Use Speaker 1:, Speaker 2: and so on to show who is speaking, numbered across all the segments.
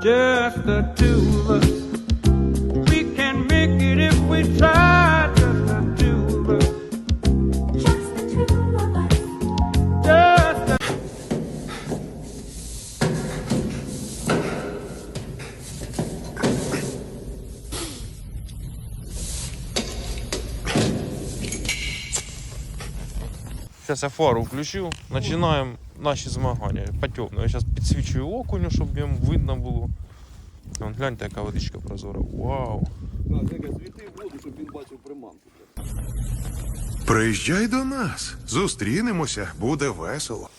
Speaker 1: just the two of us. We can make it if we try, just the two of us.
Speaker 2: Just the two of us.
Speaker 1: Just the
Speaker 3: Зараз я фару включу, починаємо наші змагання. Потемно. Я зараз підсвічую окуню, щоб їм видно було. Вон, гляньте, яка водичка прозора. Вау!
Speaker 4: Світи в воду, щоб він бачив приманку.
Speaker 5: Приїжджай до нас, зустрінемося, буде весело.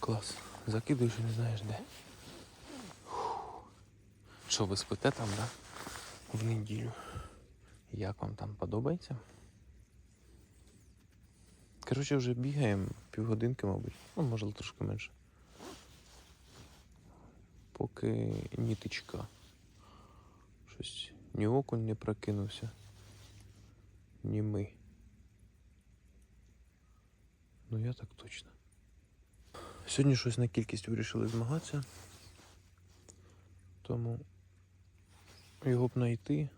Speaker 3: Клас. Закидуєш і не знаєш де. Фух. Що, ви спите там, да? В неділю. Як вам там подобається? Коротше, вже бігаємо півгодинки, мабуть. Ну, може, трошки менше. Поки ніточка. Щось ні окунь не прокинувся, ні ми. Ну я так точно. Сьогодні щось на кількість вирішили змагатися. Тому його б знайти.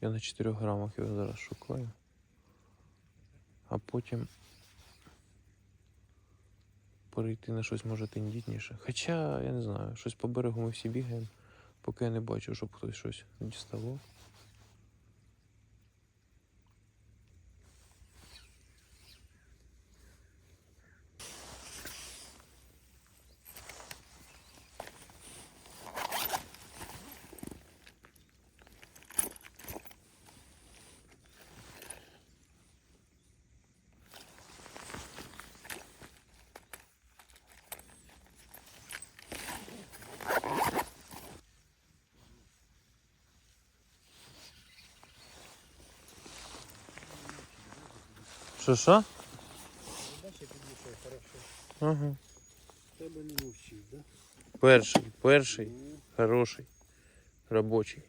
Speaker 3: Я на 4 грамах його зараз шукаю. А потім перейти на щось може тендітніше. Хоча, я не знаю, щось по берегу ми всі бігаємо, поки я не бачу, щоб хтось щось діставав. Що що? Ага.
Speaker 4: Тебе не мовчить, да?
Speaker 3: Перший, перший, хороший, робочий.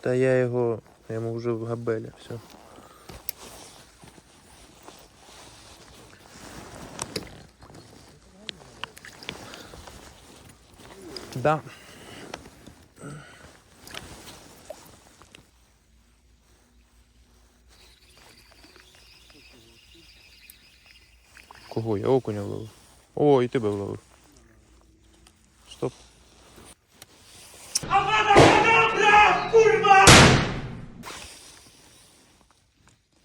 Speaker 3: Та я його, я йому вже в габеля, все. Да. Кого? Я окуня вловив. О, і тебе вловив. Стоп.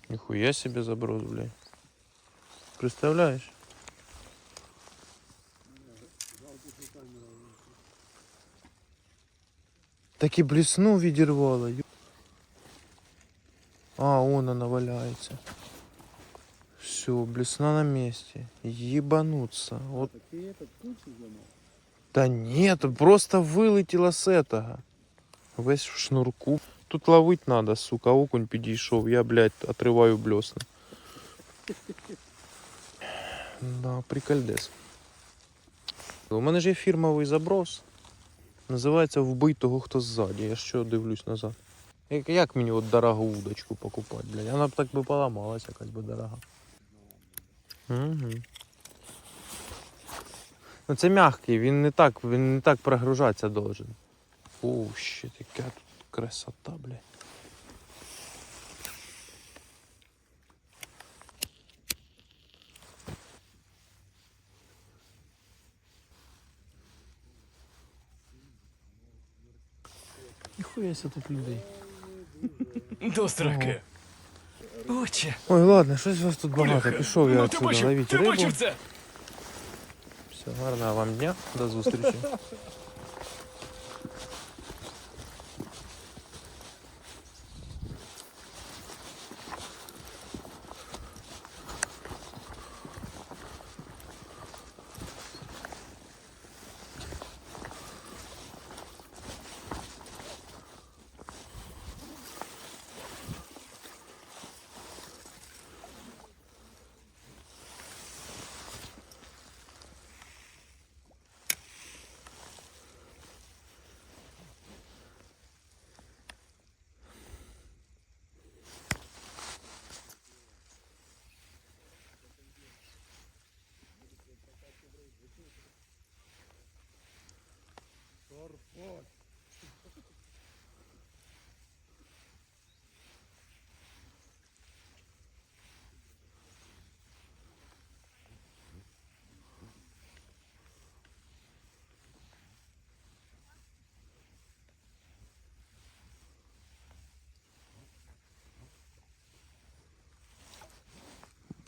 Speaker 3: Ніхуя себе заброс, блядь. Представляєш? Так і блесну відірвало. ю- А, он она валяется. Все, блесна на месте. Ебануться. Вот.
Speaker 4: Так ти этот кучу зламав?
Speaker 3: Да нет, просто вилетіло з этого. Весь в шнурку. Тут ловить надо, сука, окунь підійшов. Я, блядь, отриваю блесна. Да, прикольдес. У мене ж є фірмовий заброс. Називається Вбий того, хто ззаді. Я що дивлюсь назад. Як, як мені от дорогу удочку покупати, блядь? Вона б так би поламалась, якась би дорога. Угу. Ну це м'який, він не так, він не так прогружатися должен. О, ще яка тут красота, блядь. Ніхуя тут людей.
Speaker 6: До строки. Отче,
Speaker 3: Ой, ладно, щось вас тут багато. Пішов я
Speaker 6: ну,
Speaker 3: отсюда ловити
Speaker 6: ти
Speaker 3: рибу. Все, гарного вам дня, до зустрічі.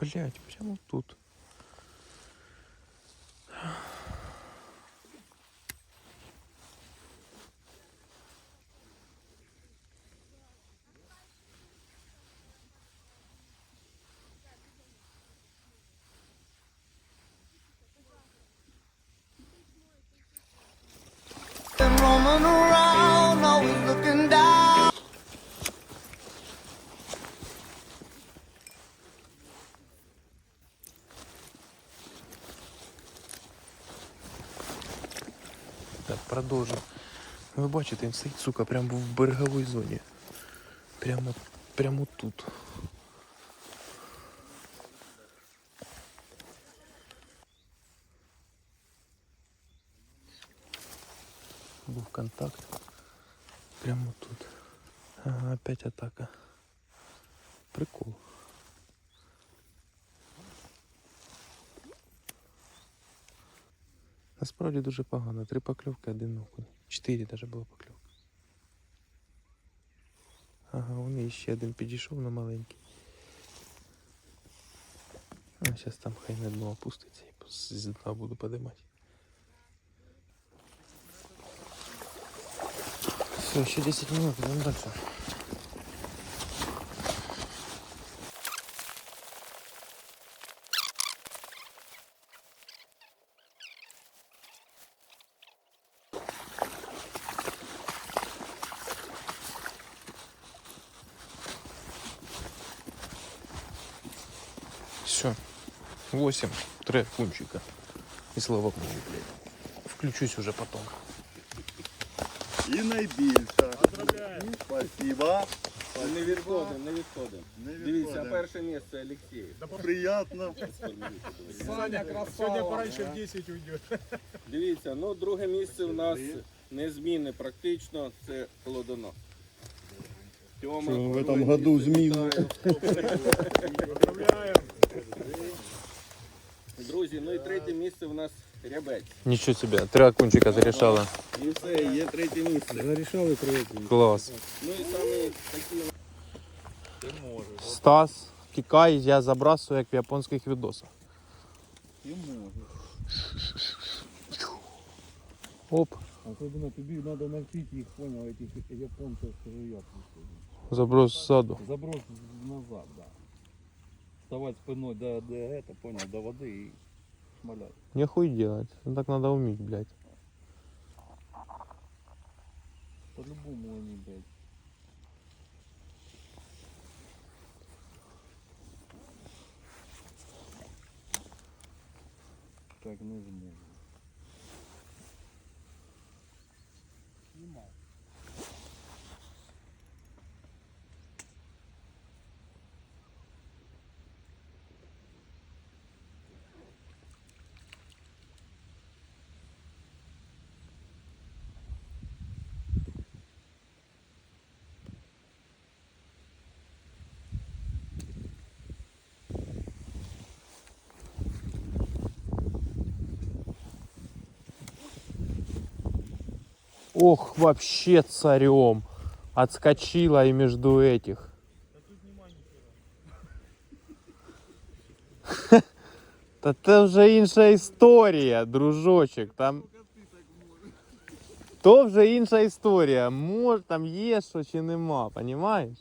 Speaker 3: Блять, прямо тут. Так, продовжимо. Ви бачите, він стоїть, сука, прямо в береговій зоні. Прямо, прямо тут. Був контакт. Прямо тут. Ага, опять атака. Прикол. Насправді дуже погано. Три покльовки, один окунь. Чотири навіть було покльовки. Ага, вони ще один підійшов на маленький. А зараз там хай на дно опуститься і з дна буду подимати. Все, ще 10 минут, идем дальше. Все. 8. Три кунчика. И слава богу, блядь. Включусь уже потом.
Speaker 7: І найбільша. Спасибо.
Speaker 4: Не відходимо, не відходимо.
Speaker 7: Не
Speaker 4: Дивіться,
Speaker 7: відходимо.
Speaker 4: перше місце Олексій.
Speaker 7: Приятно.
Speaker 4: Сьогодні пораньше в 10 уйде. Дивіться, ну друге місце у нас незмінне практично, це Плодонос. Тьома,
Speaker 7: Що, в этом году
Speaker 4: місце.
Speaker 7: зміну
Speaker 4: Вітаю. Друзі, ну і третє місце у нас Рябець.
Speaker 3: Ничего себе. Три окунчика зарешала.
Speaker 4: І все, є третє місце. Зарішали третє.
Speaker 3: Класс.
Speaker 4: Ну і саме такі
Speaker 3: Стас, тікай, я забрасую, як в японських відосах.
Speaker 7: Ти можеш.
Speaker 3: Оп,
Speaker 4: Особливо тобі треба навчити їх, поняв, этих японців, що як
Speaker 3: заброс ззаду.
Speaker 4: Заброс назад, да. Вставать спиной до, до это, понял, до воды и шмалять.
Speaker 3: Нехуй делать. Ну, Так надо уметь, блядь.
Speaker 4: По-любому они, блядь. Так не зможу.
Speaker 3: Ох, вообще царем. Отскочила и между этих. Та це вже інша історія, дружочок. Там. То вже інша історія. Може, там є що чи нема, понімаєш?